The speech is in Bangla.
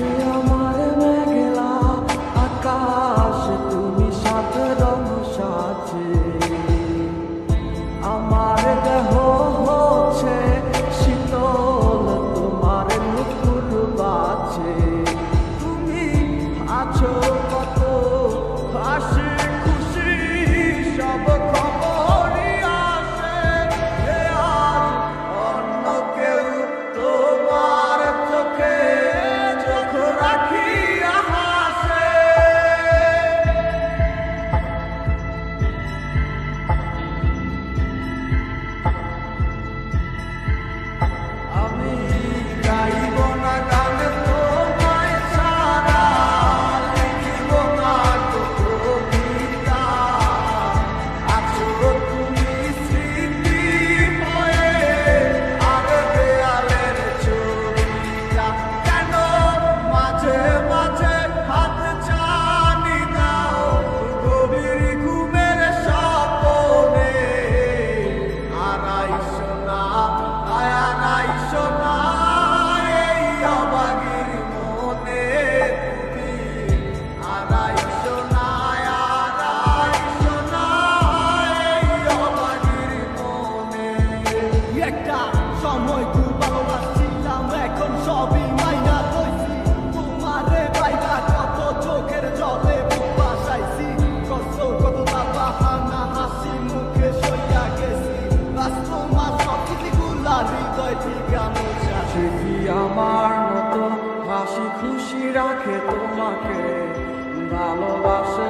you. সময় খুব ভালোবাসছিলাম এখন সবই মাইনা কইছি তোমারে পাইলা কত চোখের জলে বুক বাসাইছি কত কত বাহানা হাসি মুখে সইয়া গেছি বাস তোমার সবকিছুগুলা হৃদয় থেকে মোছা সে কি আমার মতো হাসি খুশি রাখে তোমাকে ভালোবাসা